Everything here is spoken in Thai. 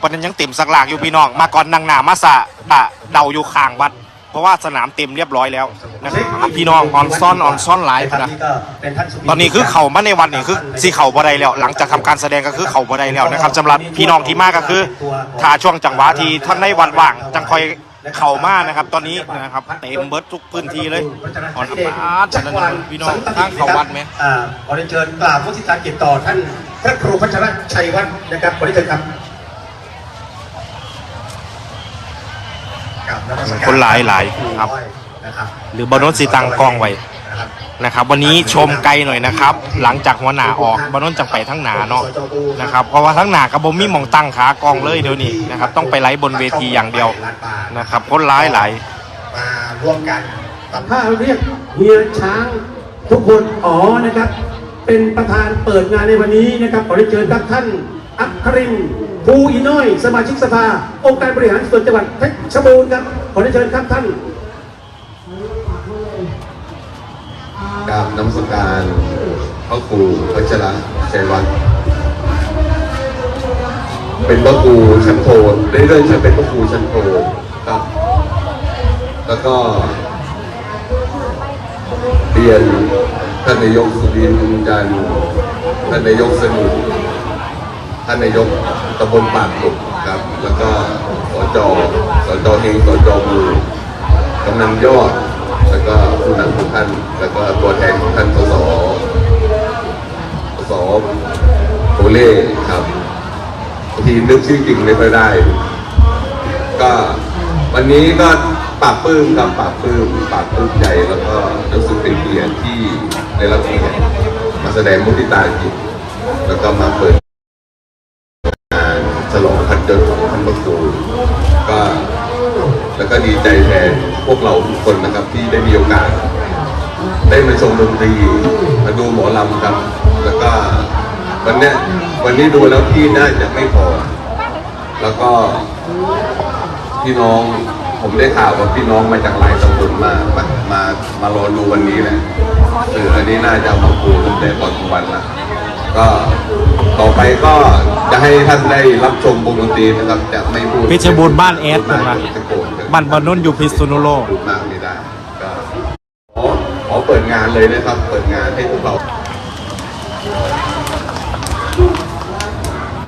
พุ่นน่ะประเด็นยังเต็มสักหลากอยู่พี่น้อง มาก่อนนางหนามาสะบะเดาอยู่ข้างวัด เพราะว่าสนามเต็มเรียบร้อยแล้วนะครับพี่น้องออนซ่อนออนซ่อนหลายพนะตอนนี้คือเข่ามาในวันนี้คือสีเข่าบ่ได้แล้ว หลังจากทำการแสดงก็คือเข่าบ่ได้แล้วนะครับสำหรับพี่น้องที่มาก็คือถ้าช่วงจังหวะที่ท่านในวันว่างจังคอยเข่ามานะครับตอนนี้นะครับเต็มเบิร์ดทุกพื้นที่เลยอ่อนอับอาฉะนั้นพี่น้องทางเข่าวัดไหมอ่าขอเรียนเชิญกราบพุทธิตาเกียรติต่อท่านพระครูพัชรชัยวัฒน์นะครับขอเรียนเชิญครับกราบนมัสกร คนหลายหลายครับนะครับหรือบนนสีตังกล้องไว้นะครับนะครับ วันนี้ชมไกลหน่อยนะครับ หลังจากหัวหน้าออกบนนจังไปทั้งหนาเนาะนะครับเพราะว่าทั้งหนากับบมีหมองตั้งขากองเลยเดี๋ยวนี้นะครับ ต้องไปไลฟ์บนเวทีอย่างเดียวนะครับ คนร้ายหลายมาร่วมกันกับถ้าเรียกเฮียช้างทุกคนอ๋อนะครับ เป็นประธานเปิดงานในวันนี้นะครับขอเรียนเชิญครับท่านอัครินทร์ภูอีน้อย สมาชิกสภา องค์การบริหารส่วนจังหวัดเพชรบูรณ์ครับข อเรียนเชิญครับท่านกราบน้ำสการพระครูพัชระชัยวัน เป็นพระครูชั้นโทเรื่อยๆจะเป็นพระครูชั้นโทครับ แล้วก็เรียนท่านนายกสุรินทร์จันทร์ท่านนายกสนุท่านนายกตำบลปากหลุกครับ แล้วก็ จเฮงสจมูกำนันยอด แล้วก็ผู้นำทุกท่าน แล้วก็ตัวแทนของท่านสสสสโอเล่ครับทีนึกชื่อจริงไม่ค่อยได้ ก็วันนี้ก็ปาบปลื้มครับปาบปลื้มปาบปลื้มใจแล้วก็รู้สึกเป็นเกียรติที่ได้รับเกียรติมาแสดงมุทิตาจิตแล้วก็มาเปิดงานฉลองพันยศของท่านพระครูก็ แล้วก็ดีใจแทนพวกเราทุกคนนะครับที่ได้มีโอกาส ได้มาชมดนตรีมาดูหมอลำครับ แล้วก็วันเนี้ยวันนี้ดูแล้วที่น่าจะไม่พอ แล้วก็พี่น้องผมได้ข่าวว่าพี่น้องมาจากหลายตำบลมามามามารอดูวันนี้แหละเอออันนี้น่าจะเอามาปูตั้งแต่ตอนกลางวันละก็ต่อไปก็ จะให้ท่านได้รับชมวงดนตรีนะครับจะไม่พูดเพชรบูรณ์บ้านแอดพูดมากผมนะตะโกนบ้านบนนอยู่พิษณุโลกพูดมากไม่ได้ก็ขอขอเปิดงานเลยนะครับ เปิดงานให้พวกเรา